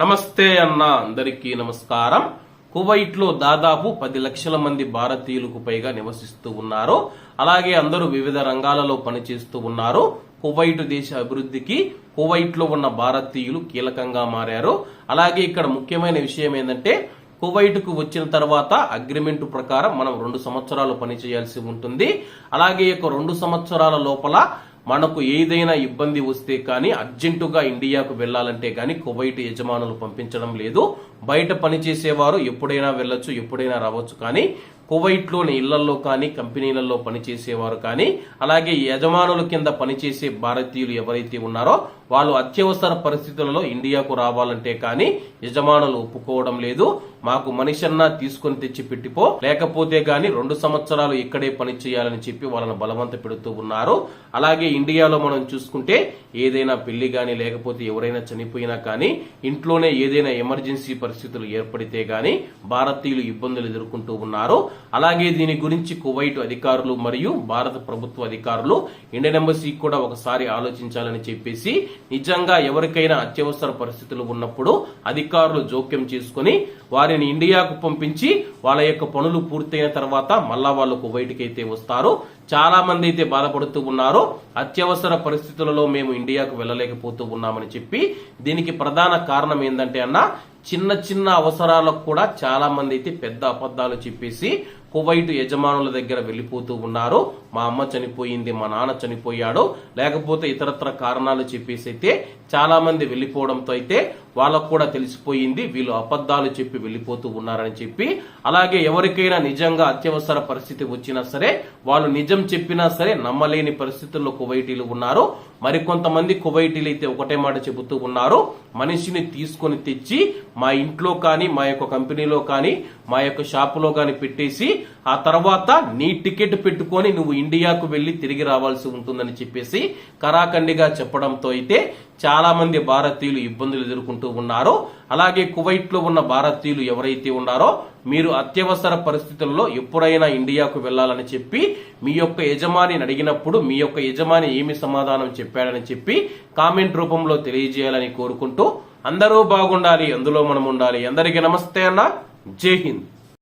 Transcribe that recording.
నమస్తే అన్న అందరికీ నమస్కారం. కువైట్లో దాదాపు పది లక్షల మంది భారతీయులకు పైగా నివసిస్తూ ఉన్నారు. అలాగే అందరూ వివిధ రంగాలలో పనిచేస్తూ ఉన్నారు. కువైట్ దేశ అభివృద్ధికి కువైట్లో ఉన్న భారతీయులు కీలకంగా మారారు. అలాగే ఇక్కడ ముఖ్యమైన విషయం ఏంటంటే కువైట్కు వచ్చిన తర్వాత అగ్రిమెంట్ ప్రకారం మనం రెండు సంవత్సరాలు పనిచేయాల్సి ఉంటుంది. అలాగే యొక్క రెండు సంవత్సరాల లోపల మనకు ఏదైనా ఇబ్బంది వస్తే కానీ అర్జెంటుగా ఇండియాకు వెళ్ళాలంటే కానీ కువైట్ యజమానులు పంపించడం లేదు. బయట పనిచేసేవారు ఎప్పుడైనా వెళ్ళొచ్చు ఎప్పుడైనా రావచ్చు. కానీ కువైట్లోని ఇళ్ళలో కానీ కంపెనీలలో పనిచేసేవారు కానీ అలాగే యజమానుల కింద పనిచేసే భారతీయులు ఎవరైతే ఉన్నారో వాళ్ళు అత్యవసర పరిస్థితులలో ఇండియాకు రావాలంటే కానీ యజమానులు ఒప్పుకోవడం లేదు. మాకు మనిషన్నా తీసుకొని తెచ్చి పెట్టిపో. లేకపోతే గాని రెండు సంవత్సరాలు ఇక్కడే పని చేయాలని చెప్పి వాళ్ళని బలవంత పెడుతూ ఉన్నారు. అలాగే ఇండియాలో మనం చూసుకుంటే ఏదైనా పెళ్ళి గాని లేకపోతే ఎవరైనా చనిపోయినా కానీ ఇంట్లోనే ఏదైనా ఎమర్జెన్సీ పరిస్థితులు ఏర్పడితే గాని భారతీయులు ఇబ్బందులు ఎదుర్కొంటూ ఉన్నారు. అలాగే దీని గురించి కువైట్ అధికారులు మరియు భారత ప్రభుత్వ అధికారులు ఇండియన్ ఎంబసీ కూడా ఒకసారి ఆలోచించాలని చెప్పేసి నిజంగా ఎవరికైనా అత్యవసర పరిస్థితులు ఉన్నప్పుడు అధికారులు జోక్యం చేసుకుని వారిని ఇండియాకు పంపించి వాళ్ళ యొక్క పనులు పూర్తయిన తర్వాత మళ్ళా వాళ్ళు కువైట్కి అయితే వస్తారు. చాలా మంది అయితే బాధపడుతూ ఉన్నారు. అత్యవసర పరిస్థితులలో మేము ఇండియాకు వెళ్ళలేకపోతూ ఉన్నామని చెప్పి దీనికి ప్రధాన కారణం ఏంటంటే అన్న చిన్న చిన్న అవసరాలకు కూడా చాలా మంది అయితే పెద్ద అబద్ధాలు చెప్పేసి కువైట్ యజమానుల దగ్గర వెళ్ళిపోతూ ఉన్నారు. మా అమ్మ చనిపోయింది మా నాన్న చనిపోయాడు. లేకపోతే ఇతరత్ర కారణాలు చెప్పేసి అయితే చాలా మంది వెళ్ళిపోవడంతో అయితే వాళ్ళకు కూడా తెలిసిపోయింది. వీళ్ళు అబద్ధాలు చెప్పి వెళ్ళిపోతూ ఉన్నారని చెప్పి. అలాగే ఎవరికైనా నిజంగా అత్యవసర పరిస్థితి వచ్చినా సరే వాళ్ళు నిజం చెప్పినా సరే నమ్మలేని పరిస్థితుల్లో కువైటీలు ఉన్నారు. మరికొంతమంది కువైటీలు అయితే ఒకటే మాట చెబుతూ ఉన్నారు. మనిషిని తీసుకొని తెచ్చి మా ఇంట్లో కానీ మా యొక్క కంపెనీలో కానీ మా యొక్క షాపులో కానీ పెట్టేసి ఆ తర్వాత నీ టికెట్ పెట్టుకొని నువ్వు ఇండియాకు వెళ్ళి తిరిగి రావాల్సి ఉంటుందని చెప్పేసి కరాఖండిగా చెప్పడంతో అయితే చాలా మంది భారతీయులు ఇబ్బందులు ఎదుర్కొంటూ ఉన్నారు. అలాగే కువైట్లో ఉన్న భారతీయులు ఎవరైతే ఉన్నారో మీరు అత్యవసర పరిస్థితుల్లో ఎప్పుడైనా ఇండియాకు వెళ్ళాలని చెప్పి మీ యొక్క యజమానిని అడిగినప్పుడు మీ యొక్క యజమాని ఏమి సమాధానం చెప్పాడని చెప్పి కామెంట్ రూపంలో తెలియజేయాలని కోరుకుంటూ అందరూ బాగుండాలి అందులో మనం ఉండాలి. అందరికీ నమస్తే అన్న. జై హింద్.